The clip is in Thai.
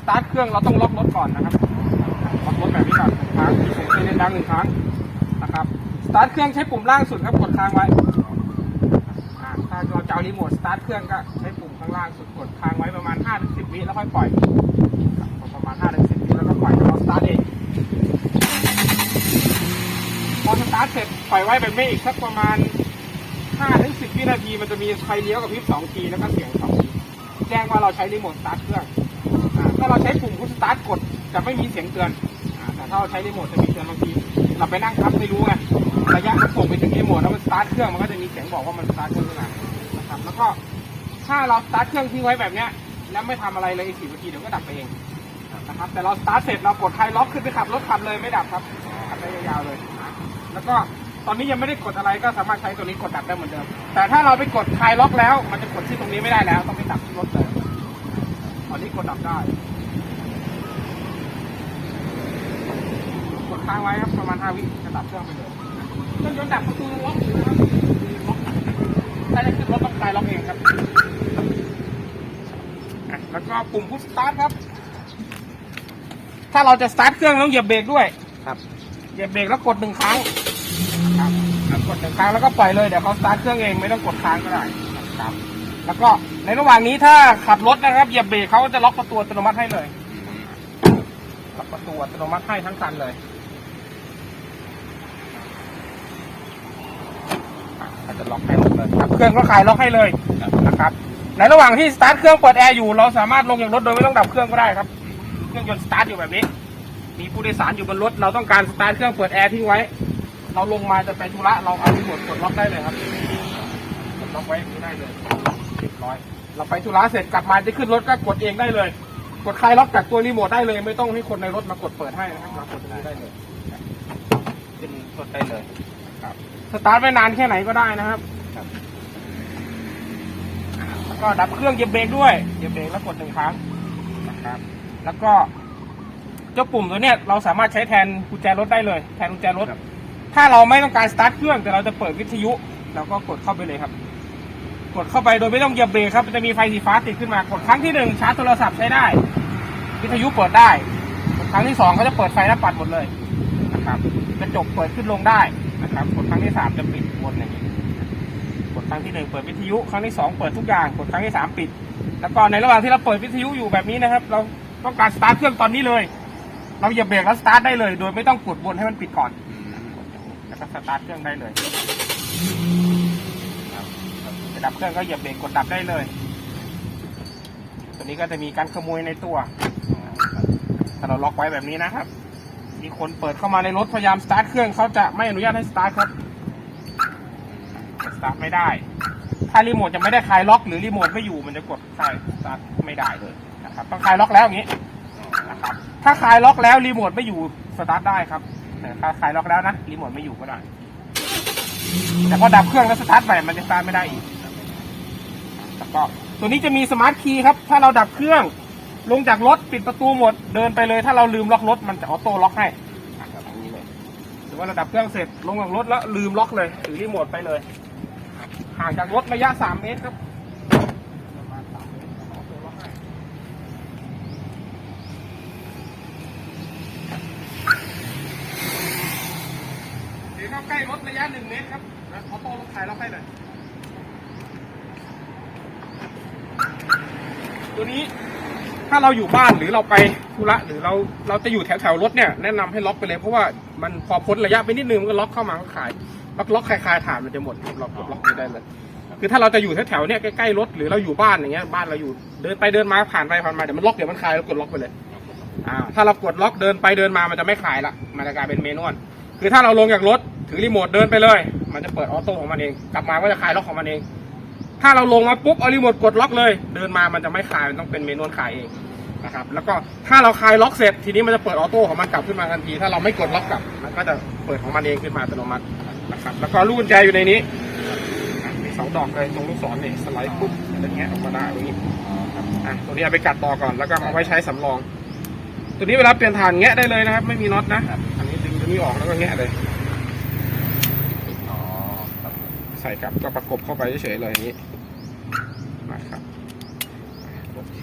สตาร์ทเครื่องเราต้องล็อกรถก่อนนะครับล็อกรถแบบนี้ก่อนหนึ่งครั้งมีเสียงไซเรนดังหนึ่งครั้งนะครับสตาร์ทเครื่องใช้ปุ่มล่างสุดครับกดค้างไว้ถ้าเราจะเอารีโมทสตาร์ทเครื่องก็ใช้ปุ่มข้างล่างสุดกดค้างไว้ประมาณ5-10วิแล้วค่อยปล่อยครับประมาณ5-10วิแล้วก็ปล่อยเราสตาร์ทเองพอสตาร์ทเสร็จปล่อยไว้แบบนี้อีกสักประมาณ5ถึง10วินาทีมันจะมีไฟเลี้ยวกับพริบ2ทีแล้วก็เสียง2ทีแจ้งว่าเราใช้รีโมทสตาร์ทเครื่อง ถ้าเราใช้ปุ่มพุชสตาร์ทกดจะไม่มีเสียงเตือนแต่ถ้าเราใช้รีโมทจะมีเตือนบางทีเราไปนั่งทับไม่รู้ไงระยะมันส่งไปถึงรีโมทแล้วมันสตาร์ทเครื่องมันก็จะมีเสียงบอกว่ามันสตาร์ทเครื่องขึ้นมานะครับแล้วก็ถ้าเราสตาร์ทเครื่องทิ้งไว้แบบเนี้ยแล้วไม่ทำอะไรเลยอีกสิบนาทีเดี๋ยวก็ดับไปเองนะครับแต่เราสตาร์ทเสร็จเรากดไทล็อกขึ้นไปขับรถขับเลยไม่ดับครับขับได้ยาวๆเลยนะแล้วก็ตอนนี้ยังไม่ได้กดอะไรก็สามารถใช้ตัวนี้กดดับได้เหมือนเดิม แต่ถ้าเราไปกดคลายล็อกแล้ว มันจะกดที่ตรงนี้ไม่ได้แล้ว ต้องไปดับที่รถเลยตอนนี้กดดับได้ กด ค้างไว้ครับประมาณ5วิจะดับเครื่องไปเลยเครื่องยนต์ดับประตูล็อกอยู่นะครับล็อกถ้าจะขึ้นรถต้องคลายล็อกเองครับอะแล้วก็ปุ่มพุชสตาร์ทครับ ถ้าเราจะสตาร์ทเครื่องต้องเหยียบเบรกด้วยครับเหยียบเบรกแล้วกดหนึ่งครั้งครับแล้วกดหนึ่งครั้งแล้วก็ปล่อยเลยเดี๋ยวเขาสตาร์ทเครื่องเองไม่ต้องกดค้างก็ได้ครับแล้วก็ในระหว่างนี้ถ้าขับรถนะครับเหยียบเบรกเขาจะล็อกประตูอัตโนมัติให้เลยล็อกประตูอัตโนมัติให้ทั้งคันเลยอะ เขาจะล็อกให้หมดเลยครับเครื่องก็ขายล็อกให้เลยนะครับในระหว่างที่สตาร์ทเครื่องเปิดแอร์อยู่เราสามารถลงจากรถโดยไม่ต้องดับเครื่องก็ได้ครับ เครื่องยนต์สตาร์ทอยู่แบบนี้ มีผู้โดยสารอยู่บนรถ เราต้องการสตาร์ทเครื่องเปิดแอร์ทิ้งไว้ เราลงมาจะไปธุระเราเอารีโมทกดล็อกได้เลยครับกดล็อกไว้อย่ได้เลยเรียบร้อย เราไปธุระเสร็จกลับมาจะขึ้นรถก็กดเองได้เลย กดคลายล็อกจากตัวรีโมทได้เลย ไม่ต้องให้คนในรถมากดเปิดให้นะครับมากดตรงได้เลยขึ้นรถได้เลย ครับ สตาร์ทไว้นานแค่ไหนก็ได้นะครับ แล้วก็ดับเครื่องเหยียบเบรกด้วยเหยียบเบรกแล้วกดหนึ่งครั้งนะครับ แล้วก็เจ้าปุ่มตัวเนี้ยเราสามารถใช้แทนกุญแจรถได้เลย แทนกุญแจรถถ้าเราไม่ต้องการสตาร์ทเครื่องแต่เราจะเปิดวิทยุเราก็กดเข้าไปเลยครับ กดเข้าไปโดยไม่ต้องเหยียบเบรกครับมันจะมีไฟสีฟ้าติดขึ้นมากดครั้งที่หนึ่งชาร์จโทรศัพท์ใช้ได้ วิทยุเปิดได้กดครั้งที่สองเขาจะเปิดไฟหน้าปัดหมดเลยนะครับกระจกเปิดขึ้นลงได้ นะครับกดครั้งที่สามจะปิดหมดอย่างนี้กดครั้งที่หนึ่งเปิดวิทยุครั้งที่สองเปิดทุกอย่างกดครั้งที่สามปิด แล้วก็ในระหว่างที่เราเปิดวิทยุอยู่แบบนี้นะครับ เราต้องการสตาร์ทเครื่องตอนนี้เลย เราเหยียบเบรกแล้วสตาร์ทได้เลย โดยไม่ต้องกดวนให้มันปิดก่อนแล้วก็สตาร์ทเครื่องได้เลยจะดับเครื่องก็เหยียบเบรกกดดับได้เลย ตัวนี้ก็จะมีการขโมยในตัวถ้าเราล็อกไว้แบบนี้นะครับ มีคนเปิดเข้ามาในรถพยายามสตาร์ทเครื่องเขาจะไม่อนุญาตให้สตาร์ทครับสตาร์ทไม่ได้ ถ้ารีโมทจะไม่ได้คลายล็อกหรือรีโมทไม่อยู่มันจะกดคลายสตาร์ทไม่ได้เลยนะครับต้องคลายล็อกแล้วอย่างนี้นะครับถ้าคลายล็อกแล้วรีโมทไม่อยู่สตาร์ทได้ครับแต่ถ้าคลายล็อกแล้วนะรีโมทไม่อยู่ก็ได้ แต่พอดับเครื่องแล้วสตาร์ทใหม่มันจะสตาร์ทไม่ได้อีกแล้วก็ตัวนี้จะมีสมาร์ทคีย์ครับ ถ้าเราดับเครื่อง ลงจากรถปิดประตูหมดเดินไปเลยถ้าเราลืมล็อกรถมันจะออโต้ล็อกให้แบบนี้เลยหรือว่าราดับเครื่องเสร็จลงจากรถแล้วลืมล็อกเลยถือรีโมทไปเลยห่างจากรถระยะสามเมตรครับหรือเข้าใกล้รถระยะหนึ่งเมตรครับแล้วออโต้ล็อกขายล็อกให้เลย ตัวนี้ ถ้าเราอยู่บ้านหรือเราไปธุระหรือเราเราจะอยู่แถวแถวรถเนี่ยแนะนำให้ล็อกไปเลยเพราะว่ามันพอพ้นระยะไปนิดนึงมันก็ล็อกเข้ามาก็ขายล็อกล็อกคลายคลายฐานมันจะหมดเรากล็อกไม่ได้เลยคือถ้าเราจะอยู่แถวแถวๆเนี่ยใกล้ๆรถหรือเราอยู่บ้านอย่างเงี้ยบ้านเราอยู่เดินไปเดินมาผ่านไปผ่านมาเดี๋ยวมันล็อกเดี๋ยวมันคลายแล้วกดล็อกไปเลยอ่าถ้าเรากดล็อกเดินไปเดินมามันจะไม่คลายละมันจะกลายเป็นเมนวลคือถ้าเราลงจากรถถือรีโมทเดินไปเลย มันจะเปิดออโต้ของมันเอง กลับมาก็จะคลายล็อกของมันเอง ถ้าเราลงมาปุ๊บเอารีโมทกดล็อกเลย เดินมามันจะไม่คลายมันต้องเป็นเมนวลคลายเองนะครับแล้วก็ถ้าเราคลายล็อกเสร็จทีนี้มันจะเปิดออโต้ของมันกลับขึ้นมาทันที ถ้าเราไม่กดล็อกกลับมันก็จะเปิดของมันเองขึ้นมาอัตโนมัตินะครับแล้วก็ลูกกุญแจอยู่ในนี้อะมีสองดอกเลยตรงลูกศรนี่สไลด์ปุ๊บอย่างเงี้ยออกมาได้ตรงนี้อะตัวนี้เอาไปกัดต่อก่อนแล้วก็เอาไว้ใช้สำรอง ตัวนี้เวลาเปลี่ยนฐานแงะได้เลยนะครับ ไม่มีน็อตนะอันนี้ดึงตัวนี้ออกแล้วก็แงะเลยอ๋อครับใส่กลับก็ประกบเข้าไปเฉยๆเลยอย่างนี้ นะครับ โอเค